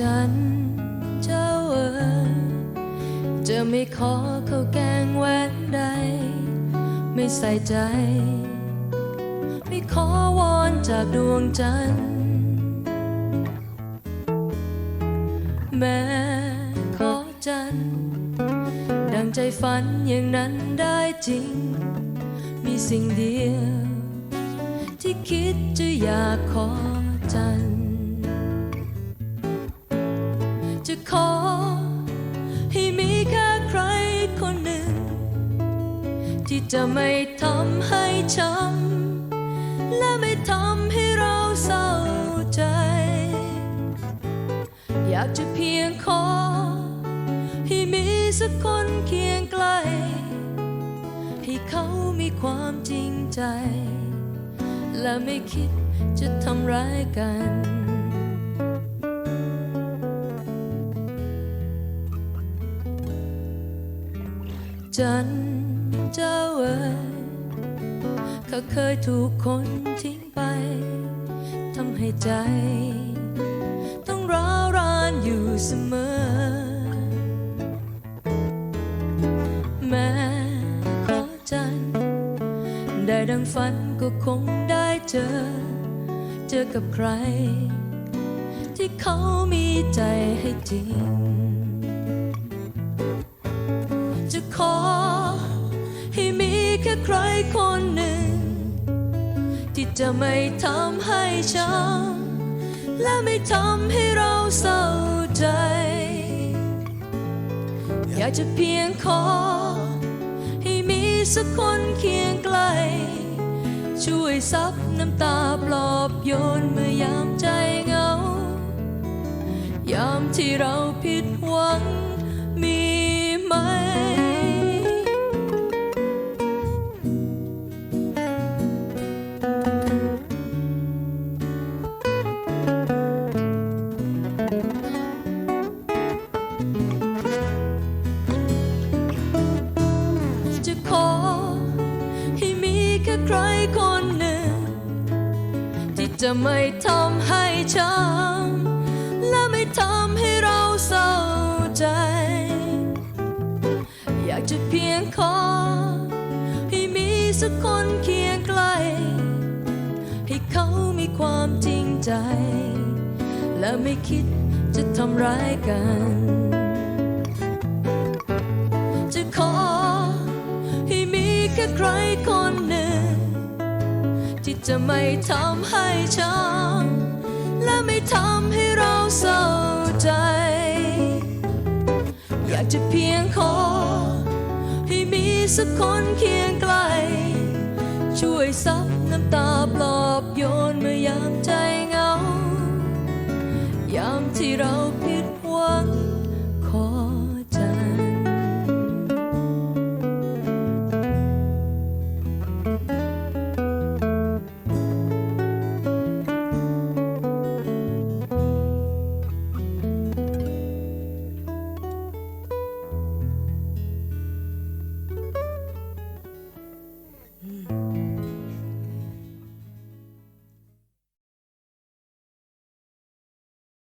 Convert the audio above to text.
ฉันเจ้าเอ๋ยจะไม่ขอเข้าแกงแหวนใด ไม่ใส่ใจ ไม่ขอวอนจากดวงจันทร์แม้ ใจฝันอย่างนั้นได้จริง มีสิ่งเดียว ที่คิดจะอยากขอจัน จะขอ ให้มีแค่ใครคนหนึ่ง ที่จะไม่ทำให้ช้ำและไม่ทำให้เราเศร้าใจ อยากจะเพียงขอ มีสักคนเคียงใกล้ให้เขามีความจริงใจ และไม่คิดจะทำร้ายกันจันเจ้าเอ๋ยเขาเคยถูกคนทิ้งไป ทำให้ใจ ต้องร้าวรานอยู่เสมอ ดังฝันก็คงได้เจอ เจอกับใคร ที่เขามีใจให้จริง จะขอ ให้มีแค่ใครคนหนึ่ง ที่จะไม่ทำให้ช้ำและไม่ทำให้เราเศร้าใจ อยากจะเพียงขอ สักคนเคียงใกล้ช่วยซับน้ำตาปลอบโยนเมื่อยามใจเหงา ยามที่เราผิด จะไม่ทำให้ช้ำและไม่ทำให้เราเศร้าใจ อยากจะเพียงขอ ให้มีสักคนเคียงใกล้ให้เขามีความจริงใจ และไม่คิดจะทำร้ายกัน จะขอ ให้มีแค่ใครคนหนึ่ง ที่จะไม่ทำให้ช้ำและไม่ทำให้เราเศร้าใจ อยากจะเพียงขอ ให้มีสักคนเคียงใกล้ช่วยซับน้ำตาปลอบโยนเมื่อยามใจเหงา ยามที่เราผิดหวัง